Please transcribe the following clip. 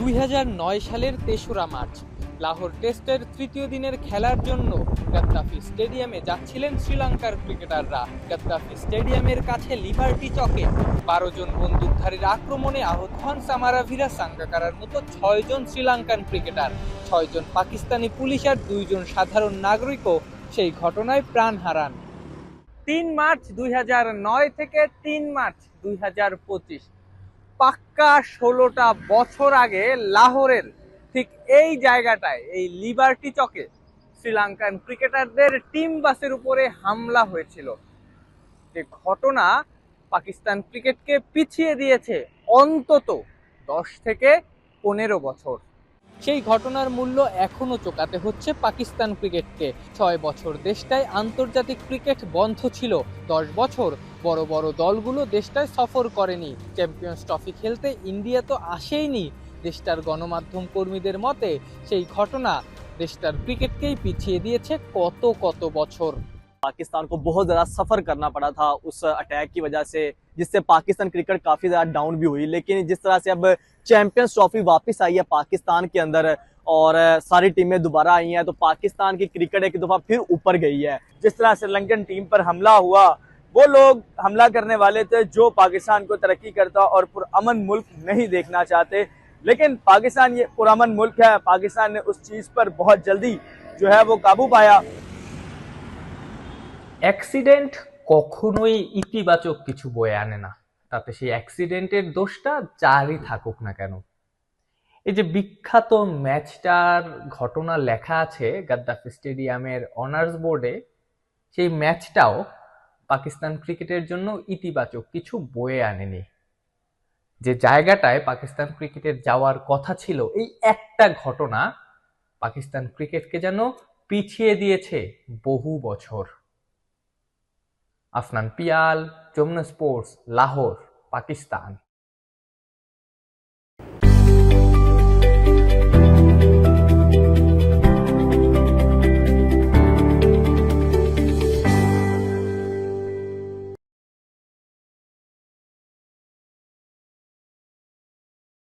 দুই হাজার নয় সালের তেসরা মার্চ। লাহোর টেস্টের তৃতীয় দিনের খেলার জন্য গাদ্দাফি স্টেডিয়ামে যাচ্ছিলেন শ্রীলঙ্কার ক্রিকেটাররা। গাদ্দাফি স্টেডিয়ামের কাছে লিবার্টি চকে। বারো জন বন্দুকধারীর আক্রমণে আহত হন সামারাভিরা সাঙ্গাকারার মতো ছয়জন শ্রীলঙ্কান ক্রিকেটার। ছয়জন পাকিস্তানি পুলিশ আর দুইজন সাধারণ নাগরিকও সেই ঘটনায় প্রাণ হারান। তিন মার্চ দুই হাজার নয় থেকে তিন মার্চ দুই হাজার পঁচিশ। পাক্কা ষোলোটা বছর আগে লাহোরের ঠিক এই জায়গাটায়, এই লিবার্টি চকে শ্রীলঙ্কান ক্রিকেটারদের টিম বাসের উপরে হামলা হয়েছিল। যে ঘটনা পাকিস্তান ক্রিকেটকে পিছিয়ে দিয়েছে অন্তত দশ থেকে পনেরো বছর। সেই ঘটনার মূল্য এখনও চোকাতে হচ্ছে পাকিস্তান ক্রিকেটকে। ছয় বছর দেশটায় আন্তর্জাতিক ক্রিকেট বন্ধ ছিল। দশ বছর বড় বড় দলগুলো দেশটায় সফর করেনি। চ্যাম্পিয়ন্স ট্রফি খেলতে ইন্ডিয়া তো আসেইনি। দেশটার গণমাধ্যম কর্মীদের মতে, সেই ঘটনা দেশটার ক্রিকেটকেই পিছিয়ে দিয়েছে কত কত বছর। पाकिस्तान को बहुत ज़्यादा सफ़र करना पड़ा था उस अटैक की वजह से, जिससे पाकिस्तान क्रिकेट काफ़ी ज़्यादा डाउन भी हुई। लेकिन जिस तरह से अब चैंपियंस ट्रॉफी वापस आई है पाकिस्तान के अंदर और सारी टीमें दोबारा आई हैं तो पाकिस्तान की क्रिकेट एक दफ़ा फिर ऊपर गई है। जिस तरह श्रीलंकन टीम पर हमला हुआ, वो लोग हमला करने वाले थे जो पाकिस्तान को तरक्की करता और पुरअमन मुल्क नहीं देखना चाहते। लेकिन पाकिस्तान ये पुरअमन मुल्क है, पाकिस्तान ने उस चीज़ पर बहुत जल्दी जो है वो काबू पाया। অ্যাক্সিডেন্ট কখনোই ইতিবাচক কিছু বয়ে আনে না। তাতে সেই অ্যাক্সিডেন্টের দোষটা যারই থাকুক না কেন। এই যে বিখ্যাত ম্যাচটার ঘটনা লেখা আছে গাদ্দাফি স্টেডিয়ামের অনার্স বোর্ডে, সেই ম্যাচটাও পাকিস্তান ক্রিকেটের জন্য ইতিবাচক কিছু বয়ে আনেনি। যে জায়গাটায় পাকিস্তান ক্রিকেটের যাওয়ার কথা ছিল, এই একটা ঘটনা পাকিস্তান ক্রিকেটকে যেন পিছিয়ে দিয়েছে বহু বছর। अफनान पियाल जमुना स्पोर्ट्स लाहौर पाकिस्तान